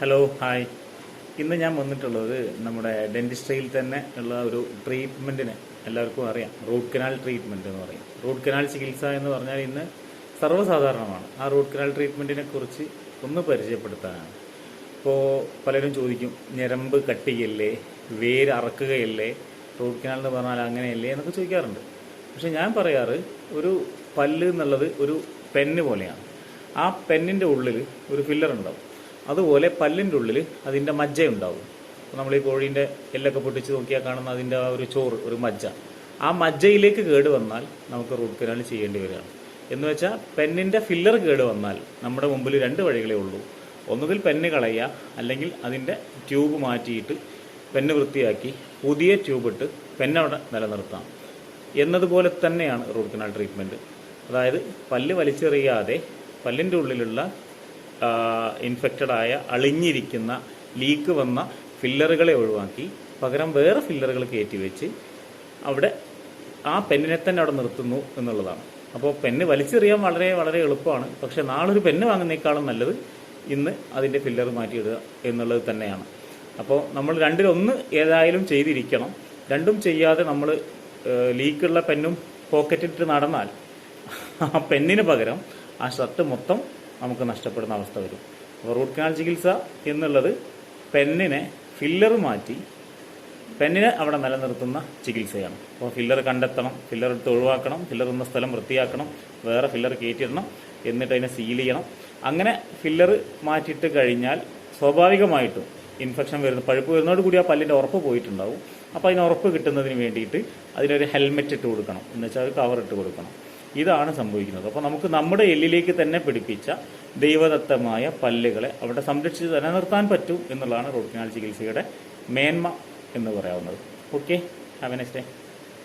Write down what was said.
Hello hi ഇന്ന് ഞാൻ വന്നിട്ടുള്ളത് നമ്മുടെ ഡെന്റിസ്ട്രിയിൽ തന്നെ ഉള്ള ഒരു ട്രീറ്റ്മെന്റിന് എല്ലാവർക്കും അറിയാം. റൂട്ട് കനാൽ ട്രീറ്റ്മെന്റ് എന്ന് പറയും. റൂട്ട് കനാൽ ചികിത്സ എന്ന് പറഞ്ഞാൽ ഇന്ന് സർവസാധാരണമാണ്. ആ റൂട്ട് കനാൽ ട്രീറ്റ്മെന്റിനെ കുറിച്ച് ഒന്ന് പരിചയപ്പെടുത്താനാണ്. ഇപ്പോൾ പലരും ചോദിക്കും ഞരമ്പ് കട്ടിയല്ലേ? വേര് അറക്കുകയല്ലേ? റൂട്ട് കനാൽ എന്ന് പറഞ്ഞാൽ അങ്ങനെയല്ലേ എന്നൊക്കെ ചോദിക്കാറുണ്ട്. പക്ഷെ ഞാൻ പറയാറ് ഒരു പല്ല് എന്നുള്ളത് ഒരു പെന്ന് പോലെയാണ്. ആ പെന്നിന്റെ ഉള്ളിൽ ഒരു ഫില്ലർ ഉണ്ടാവും. അതുപോലെ പല്ലിന്റെ ഉള്ളിൽ അതിന്റെ മജ്ജ ഉണ്ടാവും നമ്മൾ ഈ കോഴീന്റെ എല്ലൊക്കെ പൊട്ടിച്ച് നോക്കിയാൽ കാണുന്ന അതിന്റെ ആ ഒരു ചോറ് ഒരു മജ്ജ. ആ മജ്ജയിലേക്ക് കേട് വന്നാൽ നമുക്ക് റൂട്ട് കനാൽ ചെയ്യേണ്ടി വരികയാണ്. എന്ന് വെച്ചാൽ പെന്നിന്റെ ഫില്ലർ കേട് വന്നാൽ നമ്മുടെ മുമ്പിൽ രണ്ട് വഴികളേ ഉള്ളൂ. ഒന്നുകിൽ പെന്ന് കളയുക അല്ലെങ്കിൽ അതിന്റെ ട്യൂബ് മാറ്റിയിട്ട് പെന്ന് വൃത്തിയാക്കി പുതിയ ട്യൂബ് ഇട്ട് പെന്നവിടെ നിലനിർത്താം. എന്നതുപോലെ തന്നെയാണ് റൂട്ട് കനാൽ ട്രീറ്റ്മെന്റ് അതായത് പല്ല് വലിച്ചെറിയാതെ പല്ലിന്റെ ഉള്ളിലുള്ള ഇൻഫെക്റ്റഡ് ആയ അളിഞ്ഞിരിക്കുന്ന ലീക്ക് വന്ന ഫില്ലറുകളെ ഒഴിവാക്കി. പകരം വേറെ ഫില്ലറുകൾ കയറ്റി വെച്ച് അവിടെ ആ പെന്നിനെ തന്നെ അവിടെ നിർത്തുന്നു എന്നുള്ളതാണ്. അപ്പോൾ പെന്ന് വലിച്ചെറിയാൻ വളരെ വളരെ എളുപ്പമാണ്. പക്ഷേ നാളൊരു പെന്ന് വാങ്ങുന്നേക്കാളും നല്ലത് ഇന്ന് അതിന്റെ ഫില്ലർ മാറ്റിയിടുക എന്നുള്ളത് തന്നെയാണ്. അപ്പോൾ നമ്മൾ രണ്ടിലൊന്ന് ഏതായാലും ചെയ്തിരിക്കണം. രണ്ടും ചെയ്യാതെ നമ്മൾ ലീക്കുള്ള പെന്നും പോക്കറ്റിട്ട് നടന്നാൽ ആ പെന്നിന് പകരം ആ ഷർട്ട് മൊത്തം നമുക്ക് നഷ്ടപ്പെടുന്ന അവസ്ഥ വരും. അപ്പോൾ റൂട്ട് കനാൽ ചികിത്സ എന്നുള്ളത് പെന്നിനെ ഫില്ലർ മാറ്റി പെന്നിനെ അവിടെ നിലനിർത്തുന്ന ചികിത്സയാണ്. അപ്പോൾ ഫില്ലർ കണ്ടെത്തണം ഫില്ലർ എടുത്ത് ഒഴിവാക്കണം ഫില്ലർ ഉള്ള സ്ഥലം വൃത്തിയാക്കണം വേറെ ഫില്ലർ കയറ്റിയിടണം എന്നിട്ട് അതിനെ സീൽ ചെയ്യണം. അങ്ങനെ ഫില്ലർ മാറ്റിയിട്ട് കഴിഞ്ഞാൽ സ്വാഭാവികമായിട്ടും ഇൻഫെക്ഷൻ വരുന്ന പഴുപ്പ് വരുന്നതോട് കൂടി ആ പല്ലിന്റെ ഉറപ്പ് പോയിട്ടുണ്ടാവും. അപ്പോൾ അതിന് ഉറപ്പ് കിട്ടുന്നതിന് വേണ്ടിയിട്ട് അതിനൊരു ഹെൽമെറ്റ് ഇട്ട് കൊടുക്കണം. എന്ന് വെച്ചാൽ ഒരു കവർ ഇട്ട് കൊടുക്കണം. ഇതാണ് സംഭവിക്കുന്നത്. അപ്പോൾ നമുക്ക് നമ്മുടെ എല്ലിലേക്ക് തന്നെ പിടിപ്പിച്ച ദൈവദത്തമായ പല്ലുകളെ അവിടെ സംരക്ഷിച്ച് നിലനിർത്താൻ പറ്റും എന്നുള്ളതാണ് റൂട്ട് കനാൽ ചികിത്സയുടെ മേന്മ എന്ന് പറയാവുന്നത്. Okay have a next day